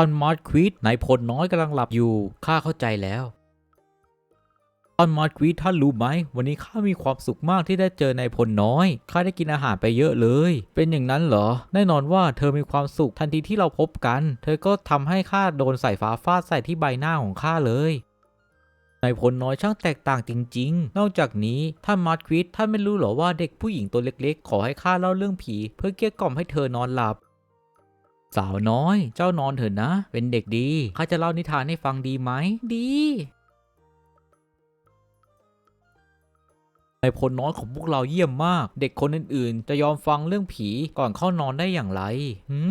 อนมาร์ควิดนายพลน้อยกำลังหลับอยู่ข้าเข้าใจแล้วตอนมาร์ควิดท่านรู้ไหม วันนี้ข้ามีความสุขมากที่ได้เจอนายพลน้อยข้าได้กินอาหารไปเยอะเลย เป็นอย่างนั้นเหรอ แน่นอนว่าเธอมีความสุขทันทีที่เราพบกัน เธอก็ทำให้ข้าโดนสายฟ้าฟาดใส่ที่ใบหน้าของข้าเลยนายพลน้อยช่างแตกต่างจริง ๆ นอกจากนี้ท่านมาร์ควิดท่านไม่รู้เหรอว่าเด็กผู้หญิงตัวเล็กๆ ขอให้ข้าเล่าเรื่องผี เพื่อเกลี้ยกล่อมให้เธอนอนหลับ สาวน้อย เจ้านอนเถอะนะ เป็นเด็กดีข้าจะเล่านิทานให้ฟังดีไหม ดีนายพลน้อยของพวกเราเยี่ยมมาก เด็กคนอื่นๆ จะยอมฟังเรื่องผีก่อนเข้านอนได้อย่างไร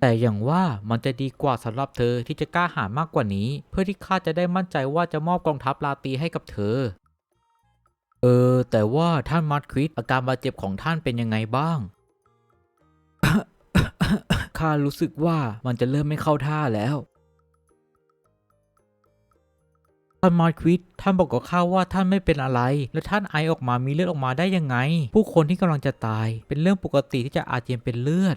แต่อย่างว่ามันจะดีกว่าสำหรับเธอที่จะกล้าหาญมากกว่านี้ เพื่อที่ข้าจะได้มั่นใจว่าจะมอบกองทัพลาตีให้กับเธอ เออ แต่ว่าท่านมาร์ควิดอาการบาดเจ็บของท่านเป็นยังไงบ้าง ข้ารู้สึกว่ามันจะเริ่มไม่เข้าท่าแล้ว ท่านมาร์ควิดท่านบอกกับข้าว่าท่านไม่เป็นอะไร แล้วท่านไอออกมามีเลือดออกมาได้ยังไง ผู้คนที่กำลังจะตาย เป็นเรื่องปกติที่จะอาเจียนเป็นเลือด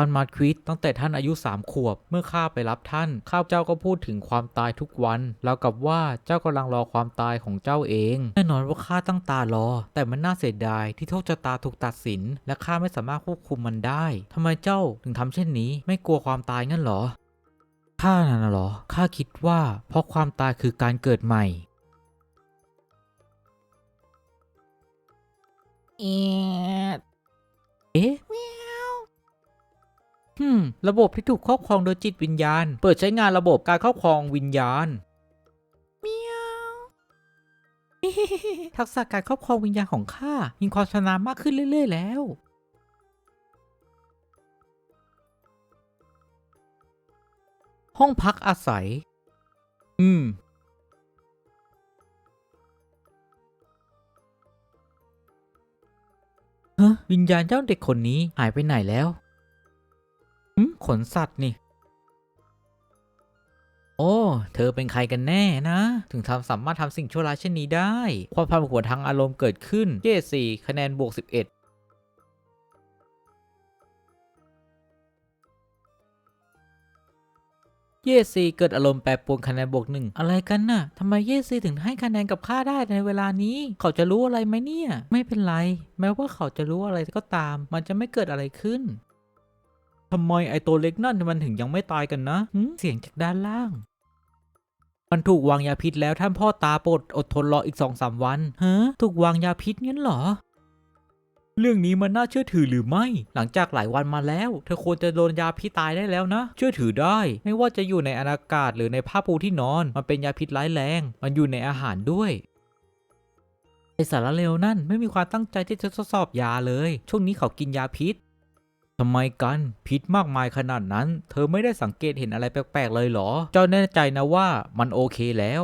ท่านมาร์ควิดตั้งแต่ท่านอายุสามขวบ เมื่อข้าไปรับท่าน ข้าเจ้าก็พูดถึงความตายทุกวันแล้วกับว่าเจ้ากำลังรอความตายของเจ้าเอง แน่นอนว่าข้าตั้งตารอ แต่มันน่าเสียดายที่โชคชะตาถูกตัดสิน และข้าไม่สามารถควบคุมมันได้ทำไมเจ้าถึงทำเช่นนี้ ไม่กลัวความตายงั้นเหรอ ข้าน่ะนะเหรอ ข้าคิดว่า เพราะความตายคือการเกิดใหม่เอียดเอ๊ะ ฮึมระบบที่ถูกครอบครองโดยจิตวิญญาณ เปิดใช้งานระบบการครอบครองวิญญาณเมียวทักษะการครอบครองวิญญาณของข้ามีความชำนาญมากขึ้นเรื่อย ๆ แล้ว ห้องพักอาศัย อืม ฮะ วิญญาณเจ้าเด็กคนนี้หายไปไหนแล้วหืม ขนสัตว์นี่ โอ้ เธอเป็นใครกันแน่นะ ถึงทำสามารถทำสิ่งชั่วร้ายเช่นนี้ได้ ความพันผวนทางอารมณ์เกิดขึ้นเยสี่คะแนนบวก 11เยซีเกิดอารมณ์แปรปรวนคะแนนบวกหนึ่งอะไรกันน่ะทำไมเยซีถึงให้คะแนนกับข้าได้ในเวลานี้ เขาจะรู้อะไรไหมเนี่ย ไม่เป็นไร แม้ว่าเขาจะรู้อะไรก็ตาม มันจะไม่เกิดอะไรขึ้น ทำไมไอตัวเล็กนั่นมันถึงยังไม่ตายกันนะหึเสียงจากด้านล่าง มันถูกวางยาพิษแล้วท่านพ่อตาโปรดอดทนรออีกสองสามวันฮะถูกวางยาพิษงั้นเหรอ เรื่องนี้มันน่าเชื่อถือหรือไม่ หลังจากหลายวันมาแล้ว เธอควรจะโดนยาพิษตายได้แล้วนะ เชื่อถือได้ ไม่ว่าจะอยู่ในอากาศหรือในผ้าปูที่นอน มันเป็นยาพิษร้ายแรง มันอยู่ในอาหารด้วย ไอสารเลวนั่นไม่มีความตั้งใจที่จะทดสอบยาเลย ช่วงนี้เขากินยาพิษ ทำไมกันพิษมากมายขนาดนั้น เธอไม่ได้สังเกตเห็นอะไรแปลกๆเลยเหรอ เจ้าแน่ใจนะว่ามันโอเคแล้ว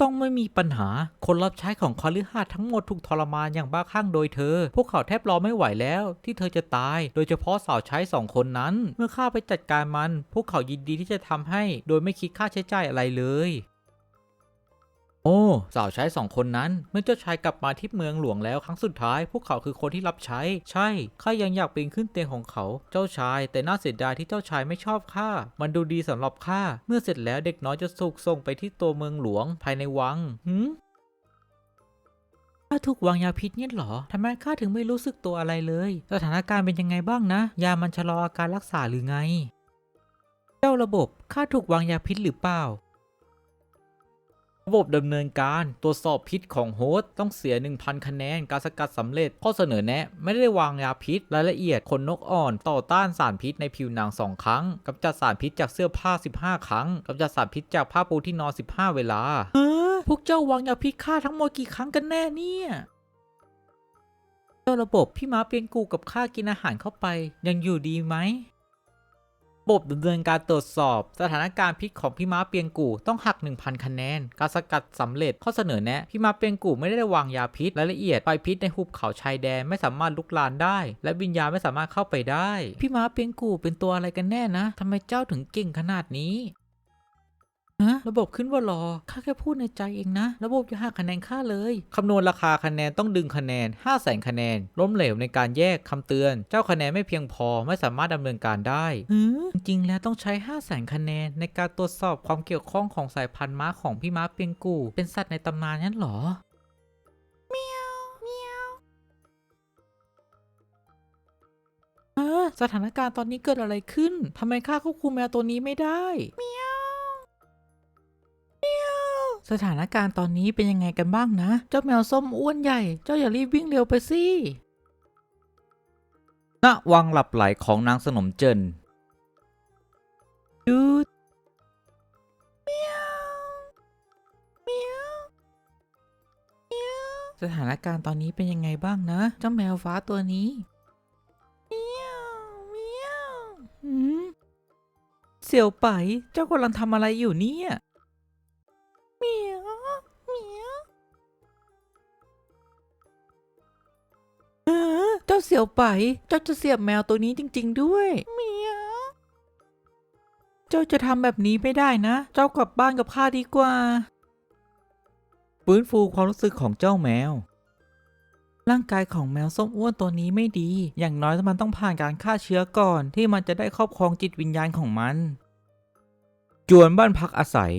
ต้องไม่มีปัญหา คนรับใช้ของคอลิฮาทั้งหมดถูกทรมานอย่างบ้าคลั่งโดยเธอ พวกเขาแทบรอไม่ไหวแล้ว ที่เธอจะตาย โดยเฉพาะสาวใช้สองคนนั้น เมื่อข้าไปจัดการมัน พวกเขายินดีที่จะทำให้ โดยไม่คิดค่าใช้จ่ายอะไรเลย โอ้สาวใช้สองคนนั้น เมื่อเจ้าชายกลับมาที่เมืองหลวงแล้วครั้งสุดท้าย พวกเขาคือคนที่รับใช้ ใช่ข้ายังอยากปีนขึ้นเตียงของเขา เจ้าชาย แต่น่าเสียดายที่เจ้าชายไม่ชอบข้ามันดูดีสำหรับข้าเมื่อเสร็จแล้วเด็กน้อยจะถูกส่งไปที่ตัวเมืองหลวงภายในวังหืมข้าถูกวางยาพิษเนี่ยหรอทำไมข้าถึงไม่รู้สึกตัวอะไรเลย สถานการณ์เป็นยังไงบ้างนะ ยามันชะลออาการรักษาหรือไง เจ้าระบบข้าถูกวางยาพิษหรือเปล่า ระบบดำเนินการตรวจสอบพิษของโฮสต์ต้องเสีย 1,000 คะแนน การสกัดสำเร็จ ข้อเสนอแนะไม่ได้วางยาพิษ รายละเอียดขนนกอ่อน ต่อต้านสารพิษในผิวหนัง 2 ครั้งกำจัดสารพิษจากเสื้อผ้า 15 ครั้งกำจัดสารพิษจากผ้าปูที่นอน 15 เวลาเฮ้อพวกเจ้าวางยาพิษฆ่าทั้งหมดกี่ครั้งกันแน่เนี่ยเจ้าระบบพี่ม้าเปียนกูกับข้ากินอาหารเข้าไป ยังอยู่ดีไหมระ บบดำเนินการตรวจสอบ สถานการณ์พิษของพี่ม้าเปียงกูต้องหัก 1,000 คะแนน การสกัดสำเร็จข้อเสนอแนะพี่ม้าเปียงกูไม่ได้วางยาพิษรายละเอียดไฟพิษในหุบเขาชายแดนไม่สามารถลุกลานได้ และวิญญาณไม่สามารถเข้าไปได้ พี่ม้าเปียงกูเป็นตัวอะไรกันแน่นะทำไมเจ้าถึงเก่งขนาดนี้ ฮะระบบขึ้นว่ารอข้าแค่พูดในใจเองนะ ระบบจะหักคะแนนข้าเลยคำนวณราคาคะแนนต้องดึงคะแนน 5 0 0แสนคะแนน ล้มเหลวในการแยกคำเตือน เจ้าคะแนนไม่เพียงพอไม่สามารถดำเนินการได้หือจริงๆแล้วต้องใช้ 5 0 0แสนคะแนน ในการตรวจสอบความเกี่ยวข้องของสายพันธุ์ม้าของพี่ม้าเปียงกู เป็นสัตว์ในตำนานนั้นเหรอเออสถานการณ์ตอนนี้เกิดอะไรขึ้นทำไมข้าควบคุมแมวตัวนี้ไม่ได้เมียวเมียว สถานการณ์ตอนนี้เป็นยังไงกันบ้างนะ เจ้าแมวส้มอ้วนใหญ่ เจ้าอย่ารีบวิ่งเร็วไปสิณวังหลับไหลของนางสนมเจินหยุดเมียวเมียวเมียวสถานการณ์ตอนนี้เป็นยังไงบ้างนะ เจ้าแมวฟ้าตัวนี้เมียวเมียวหืมเสี่ยวไป เจ้ากำลังทำอะไรอยู่เนี่ย เจ้าเสี่ยวไป เจ้าจะเสียบแมวตัวนี้จริง ๆ ด้วยเมียวเจ้าจะทำแบบนี้ไม่ได้นะ เจ้ากลับบ้านกับข้าดีกว่า ฟื้นฟูความรู้สึกของเจ้าแมว ร่างกายของแมวส้มอ้วนตัวนี้ไม่ดี อย่างน้อยมันต้องผ่านการฆ่าเชื้อก่อนที่มันจะได้ครอบครองจิตวิญญาณของมัน จวนบ้านพักอาศัย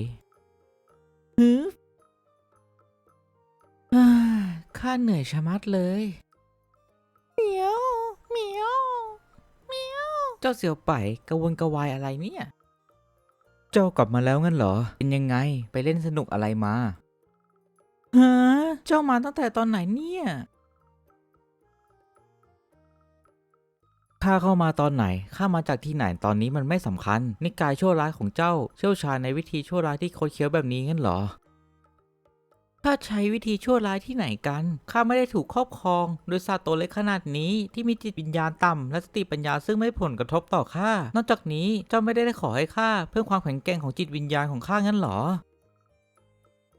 ฮึอ่าข้าเหนื่อยชะมัดเลย จ้าเสี่ยวไปกระวนกระวายอะไรเนี่ย เจ้ากลับมาแล้วงั้นเหรอ เป็นยังไงไปเล่นสนุกอะไรมาฮะเจ้ามาตั้งแต่ตอนไหนเนี่ยข้าเข้ามาตอนไหนข้ามาจากที่ไหนตอนนี้มันไม่สำคัญ นิกายชั่วร้ายของเจ้า เชี่ยวชาญในวิธีชั่วร้ายที่โคดเคี้ยวแบบนี้งั้นเหรอ ข้าใช้วิธีชั่วร้ายที่ไหนกัน ข้าไม่ได้ถูกครอบครอง โดยสัตว์ตัวเล็กขนาดนี้ที่มีจิตวิญญาณต่ำและสติปัญญาซึ่งไม่ผลกระทบต่อข้า นอกจากนี้เจ้าไม่ได้ขอให้ข้าเพิ่มความแข็งแกร่งของจิตวิญญาณของข้างั้นเหรอ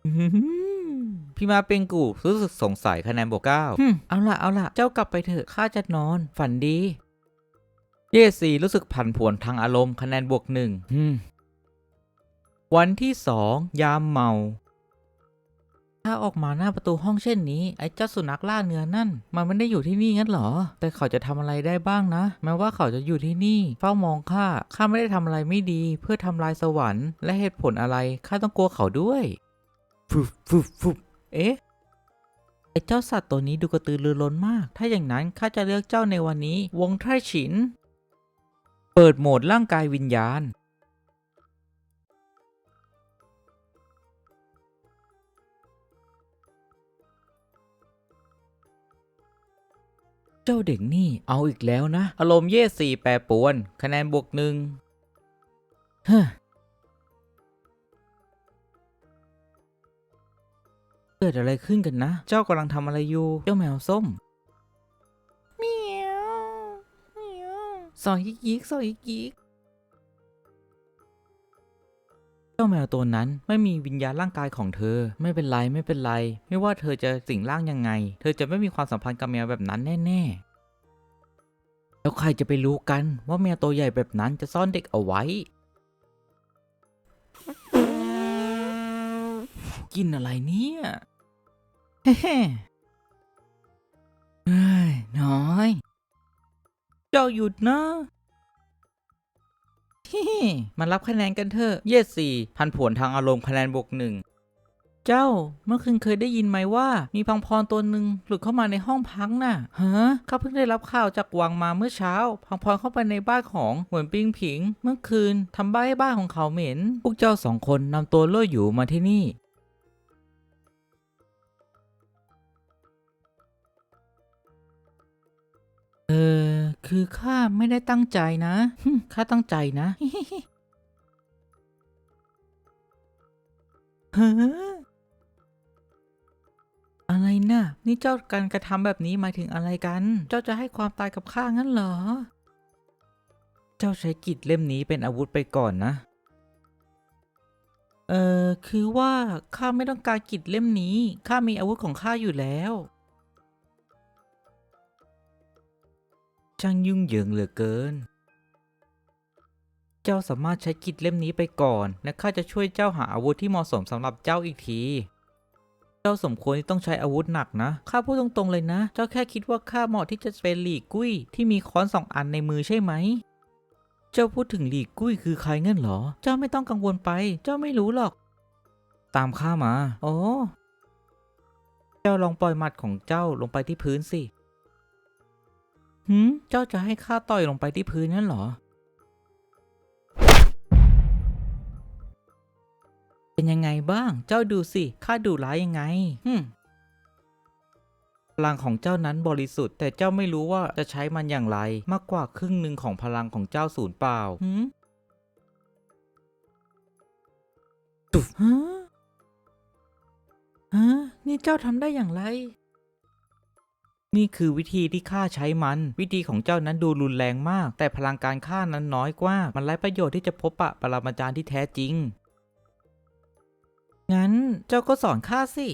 อื้อหือพี่มาเป็นกูรู้สึกสงสัยคะแนนบวกเก้าฮึ่มเอาล่ะเอาล่ะเจ้ากลับไปเถอะข้าจะนอน ฝันดี เยสีรู้สึกผันผวนทางอารมณ์คะแนนบวกหนึ่งฮึมวันที่สองยามเมา ถ้าออกมาหน้าประตูห้องเช่นนี้ ไอ้เจ้าสุนัขล่าเนื้อนั่น มันไม่ได้อยู่ที่นี่งั้นเหรอ แต่เขาจะทำอะไรได้บ้างนะ แม้ว่าเขาจะอยู่ที่นี่ เฝ้ามองข้า ข้าไม่ได้ทำอะไรไม่ดี เพื่อทำลายสวรรค์ และเหตุผลอะไร ข้าต้องกลัวเขาด้วยฟุบฟุบฟุบเอ๊ะไอ้เจ้าสัตว์ตัวนี้ดูกระตือรือร้นมาก ถ้าอย่างนั้นข้าจะเลือกเจ้าในวันนี้ วงไทฉิน เปิดโหมดร่างกายวิญญาณ เจ้าเด็กนี่เอาอีกแล้วนะ อารมณ์เย่สี่แปรปรวน คะแนนบวกหนึ่งเฮ้อเกิดอะไรขึ้นกันนะ เจ้ากำลังทำอะไรอยู่ เจ้าแมวส้มเหมียวเหมียวสอยยิกยิกสอยยิกยิก เจ้าแมวตัวนั้นไม่มีวิญญาณร่างกายของเธอ ไม่เป็นไรไม่เป็นไร ไม่ว่าเธอจะสิงร่างยังไง เธอจะไม่มีความสัมพันธ์กับแมวแบบนั้นแน่ๆ แล้วใครจะไปรู้กันว่าแมวตัวใหญ่แบบนั้นจะซ่อนเด็กเอาไว้กินอะไรเนี่ยเฮ้เฮ้ยน้อย เจ้าหยุดนะ มารับคะแนนกันเถอะ เยสสี่พันผวนทางอารมณ์คะแนนบวกหนึ่งเจ้า เมื่อคืนเคยได้ยินไหมว่า มีพังพรตัวหนึ่งหลุดเข้ามาในห้องพักน่ะฮะเขาเพิ่งได้รับข่าวจากวังมาเมื่อเช้า พังพรเข้าไปในบ้านของหวนปิงผิง เมื่อคืนทำบ้าให้บ้านของเขาเหม็น พวกเจ้าสองคนนำตัวโล่ยอยู่มาที่นี่ เออ คือข้าไม่ได้ตั้งใจนะข้าตั้งใจนะเฮ้ออะไรนะ่ะ นี่เจ้าการกระทำแบบนี้หมายถึงอะไรกัน เจ้าจะให้ความตายกับข้างั้นเหรอ เจ้าใช้กิจเล่มนี้เป็นอาวุธไปก่อนนะ เออคือว่าข้าไม่ต้องการกิจเล่มนี้ ข้ามีอาวุธของข้าอยู่แล้ว ช่างยุ่งเหยิงเหลือเกิน เจ้าสามารถใช้กิจเล่มนี้ไปก่อน และข้าจะช่วยเจ้าหาอาวุธที่เหมาะสมสำหรับเจ้าอีกที เจ้าสมควรที่ต้องใช้อาวุธหนักนะ ข้าพูดตรงๆเลยนะ เจ้าแค่คิดว่าข้าเหมาะที่จะเป็นหลีกกุ้ยที่มีค้อนสองอันในมือใช่ไหม เจ้าพูดถึงหลีกกุ้ยคือใครเงั้นเหรอ เจ้าไม่ต้องกังวลไป เจ้าไม่รู้หรอก ตามข้ามา โอ้ เจ้าลองปล่อยหมัดของเจ้าลงไปที่พื้นสิ หืมเจ้าจะให้ข้าต่อยลงไปที่พื้นนั่นเหรอ เป็นยังไงบ้าง เจ้าดูสิ ข้าดูร้ายยังไงฮึมพลังของเจ้านั้นบริสุทธิ์ แต่เจ้าไม่รู้ว่าจะใช้มันอย่างไร มากกว่าครึ่งหนึ่งของพลังของเจ้าสูญเปล่าหืมตุฟฮะฮะนี่เจ้าทำได้อย่างไร นี่คือวิธีที่ข้าใช้มัน วิธีของเจ้านั้นดูรุนแรงมาก แต่พลังการฆ่านั้นน้อยกว่า มันไร้ประโยชน์ที่จะพบปะปรมาจารย์ที่แท้จริง งั้นเจ้าก็สอนข้าสิ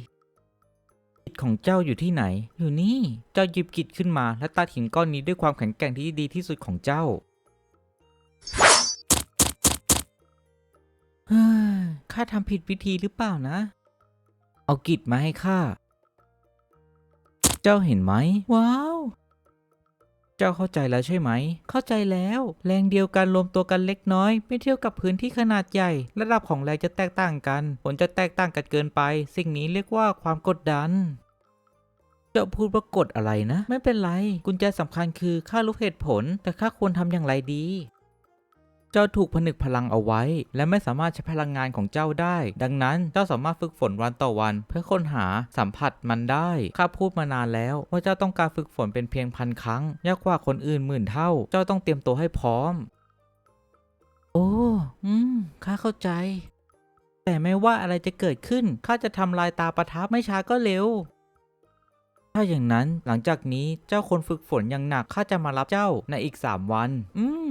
กิจของเจ้าอยู่ที่ไหน อยู่นี่ เจ้าหยิบกิจขึ้นมาและตัดหินก้อนนี้ด้วยความแข็งแกร่งที่ดีที่สุดของเจ้าข้าทำผิดวิธีหรือเปล่านะ เอากิจมาให้ข้า เจ้าเห็นไหม ว้าว เจ้าเข้าใจแล้วใช่ไหม เข้าใจแล้ว แรงเดียวกันรวมตัวกันเล็กน้อย ไม่เทียบกับพื้นที่ขนาดใหญ่ ระดับของแรงจะแตกต่างกัน ผลจะแตกต่างกันเกินไป สิ่งนี้เรียกว่าความกดดันเจ้าพูดว่ากดอะไรนะ ไม่เป็นไร กุญแจสำคัญคือข้ารู้เหตุผล แต่ข้าควรทำอย่างไรดี เจ้าถูกผนึกพลังเอาไว้ และไม่สามารถใช้พลังงานของเจ้าได้ ดังนั้นเจ้าสามารถฝึกฝนวันต่อวัน เพื่อค้นหาสัมผัสมันได้ ข้าพูดมานานแล้วว่าเจ้าต้องการฝึกฝนเป็นเพียงพันครั้ง ยากกว่าคนอื่นหมื่นเท่า เจ้าต้องเตรียมตัวให้พร้อม โอ้ อืม ข้าเข้าใจ แต่ไม่ว่าอะไรจะเกิดขึ้น ข้าจะทำลายตาประทับไม่ช้าก็เร็วถ้าอย่างนั้นหลังจากนี้เจ้าคนฝึกฝนอย่างหนักข้าจะมารับเจ้าในอีกสามวัน อืม